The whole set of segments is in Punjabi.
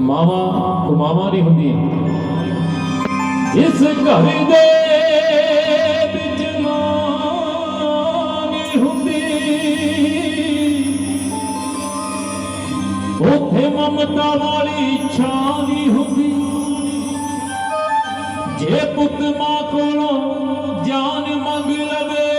ਮਾਵਾ ਕੁਮਾਵਾ ਨਹੀਂ ਹੁੰਦੀਆਂ। ਜਿਸ ਘਰ ਦੇ ਵਿੱਚ ਮਾਂ ਨਹੀਂ ਹੁੰਦੀ। ਉਥੇ ਮਮਤਾ ਵਾਲੀ ਇੱਛਾ ਨਹੀਂ ਹੁੰਦੀ। ਜੇ ਪੁੱਤ ਮਾਂ ਕੋਲੋਂ ਜਾਨ ਮੰਗ ਲਵੇ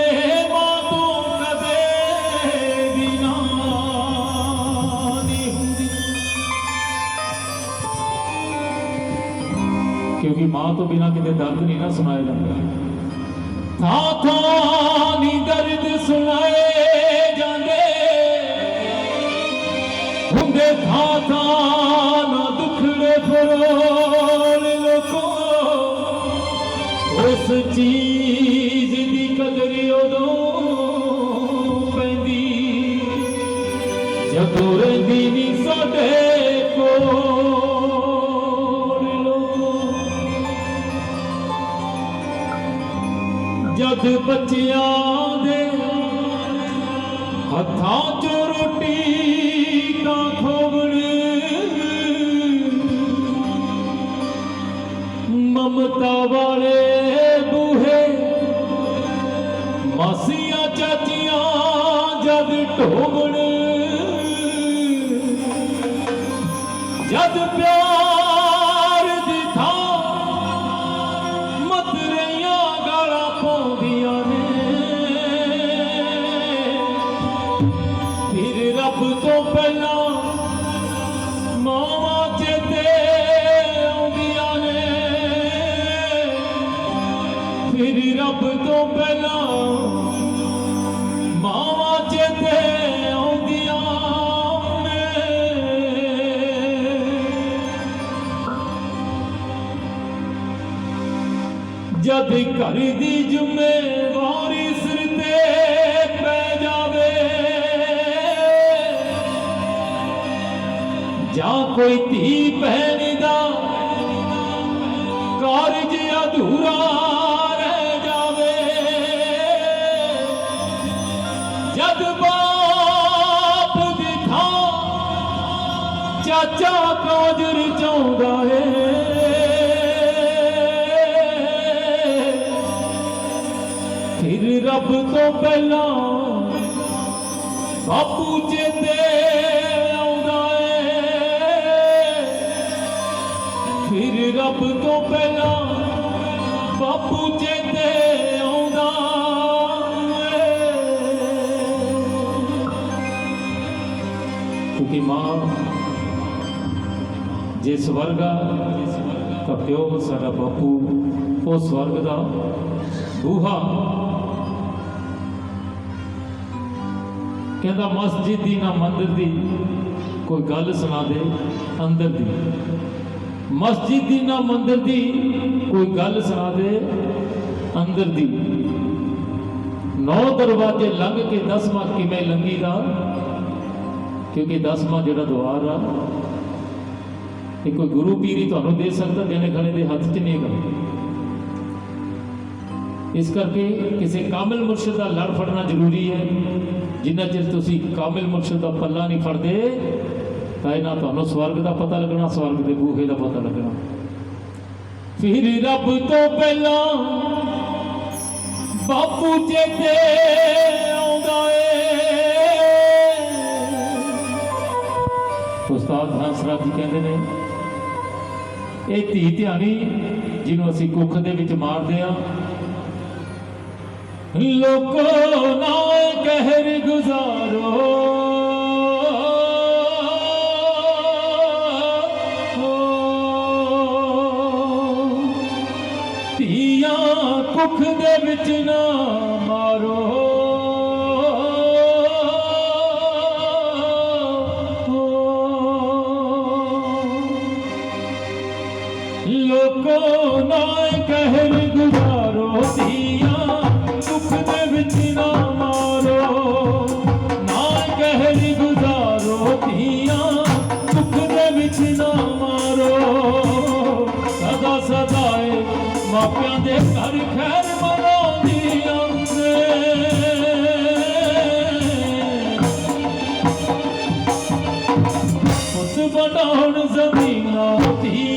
ਮਾਂ ਤੋਂ ਬਿਨਾ ਕਿਤੇ ਦਰਦ ਨਹੀਂ ਨਾ ਸੁਣਾਇਆ ਜਾਂਦਾ। ਥਾਂ ਥਾਂ ਨੀ ਦਰਦ ਸੁਣਾਏ ਜਾਂਦੇ। ਹੁੰਦੇ ਥਾਂ ਥਾਂ ਨਾ ਦੁਖੜੇ ਫਰੋਲ ਲੋਕੋ। ਉਸ ਚੀਜ਼ ਦੀ ਕਦਰ ਉਦੋਂ ਪੈਂਦੀ। ਜਦੋਂ ਰਹਿੰਦੀ ਨਹੀਂ ਸਾਡੇ ਕੋਲ ਜਦ ਬੱਚਿਆਂ ਦੇ ਹੱਥਾਂ 'ਚੋਂ ਰੋਟੀ ਕਾ ਖੋਵਣ। ਮਮਤਾ ਵਾਲੇ ਬੂਹੇ, ਮਾਸੀਆਂ ਚਾਚੀਆਂ ਜਦ ਢੋਵਣ ਤੋਂ ਪਹਿਲਾਂ ਮਾਵਾਂ ਚੇਤੇ ਆਉਂਦੀਆਂ ਨੇ। ਫਿਰ ਰੱਬ ਤੋਂ ਪਹਿਲਾਂ ਮਾਵਾਂ ਚੇਤੇ ਆਉਂਦੀਆਂ ਨੇ। ਜਦ ਘਰ ਦੀ ਜ਼ਿੰਮੇਵਾਰੀ ਜਾਂ ਕੋਈ ਧੀ ਭੈਣ ਦਾ ਕਾਰਜ ਅਧੂਰਾ ਰਹਿ ਜਾਵੇ। ਜਦ ਬਾਪ ਦੀ ਥਾਂ ਚਾਚਾ ਕਾਜਰ ਚਾਹੁੰਦਾ ਏ, ਫਿਰ ਰੱਬ ਤੋਂ ਪਹਿਲਾਂ ਬਾਪੂ ਚੇਤੇ ਆਉਂਦਾ ਕਿਉਂਕਿ ਮਾਂ। ਜੇ ਸਵਰਗ ਆ, ਤਾਂ ਪਿਓ ਸਾਡਾ ਬਾਪੂ, ਉਹ ਸਵਰਗ ਦਾ ਬੂਹਾ ਕਹਿੰਦਾ, ਮਸਜਿਦ ਦੀ ਨਾ ਮੰਦਰ ਦੀ ਕੋਈ ਗੱਲ ਸੁਣਾ ਦੇ, ਅੰਦਰ ਦੀ। ਮਸਜਿਦ ਦੀ ਨਾ ਮੰਦਰ ਦੀ ਕੋਈ ਗੱਲ ਸੁਣਾ ਦੇ, ਅੰਦਰ ਦੀ। ਨੌ ਦਰਵਾਜ਼ੇ ਲੰਘ ਕੇ ਦਸਵਾਂ ਕਿਵੇਂ ਲੰਗੀ ਦਾ? ਕਿਉਂਕਿ ਦਸਵਾਂ ਜਿਹੜਾ ਦੁਆਰ ਆ, ਇਹ ਕੋਈ ਗੁਰੂ ਪੀਰ ਹੀ ਤੁਹਾਨੂੰ ਦੇ ਸਕਦਾ, ਜਿਹਨੇ ਖਣੇ ਦੇ ਹੱਥ 'ਚ ਨਹੀਂ ਹੈਗਾ ਇਸ ਕਰਕੇ ਕਿਸੇ ਕਾਮਿਲ ਮੁਰਸ਼ਿਦ ਦਾ ਲੜ ਫੜਨਾ ਜ਼ਰੂਰੀ ਹੈ। ਜਿੰਨਾ ਚਿਰ ਤੁਸੀਂ ਕਾਮਿਲ ਮੁਰਸ਼ਿਦ ਦਾ ਪੱਲਾ ਨਹੀਂ ਫੜਦੇ, ਤਾਂ ਇਹਨਾਂ ਤੁਹਾਨੂੰ ਸਵਰਗ ਦਾ ਪਤਾ ਲੱਗਣਾ, ਸਵਰਗ ਦੇ ਬੂਹੇ ਦਾ ਪਤਾ ਲੱਗਣਾ। ਫਿਰ ਰੱਬ ਤੋਂ ਪਹਿਲਾਂ ਬਾਪੂ ਚੇਤੇ ਆਉਂਦਾ ਉਸਤਾਦ ਜੀ ਕਹਿੰਦੇ ਨੇ, ਇਹ ਧੀ ਧਿਆਣੀ ਜਿਹਨੂੰ ਅਸੀਂ ਕੁੱਖ ਦੇ ਵਿੱਚ ਮਾਰਦੇ ਆ ਲੋਕੋ ਨਾ ਕਹਿਰ ਗੁਜ਼ਾਰੋ। ਧੀਆਂ ਕੁੱਖ ਦੇ ਵਿੱਚ ਨਾ ਮਾਰੋ। ਕੋ ਗੁਜ਼ਾਰੋ ਦੁੱਖ ਦੇ ਵਿੱਚ ਨਾ ਮਾਰੋ। ਨਾ ਕਹਿਣ ਗੁਜ਼ਾਰੋ ਧੀਆਂ, ਦੁੱਖ ਦੇ ਵਿੱਚ ਨਾ ਮਾਰੋ। ਸਦਾ ਸਦਾ ਮਾਪਿਆਂ ਦੇ ਘਰ ਖੈਰ ਮਨਾਉਂਦੀ ਆਂਦੇ ਬਣਾਉਣ ਜ਼ਮੀਨਾਂ ਧੀ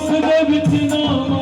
Nasıl da bitin ama?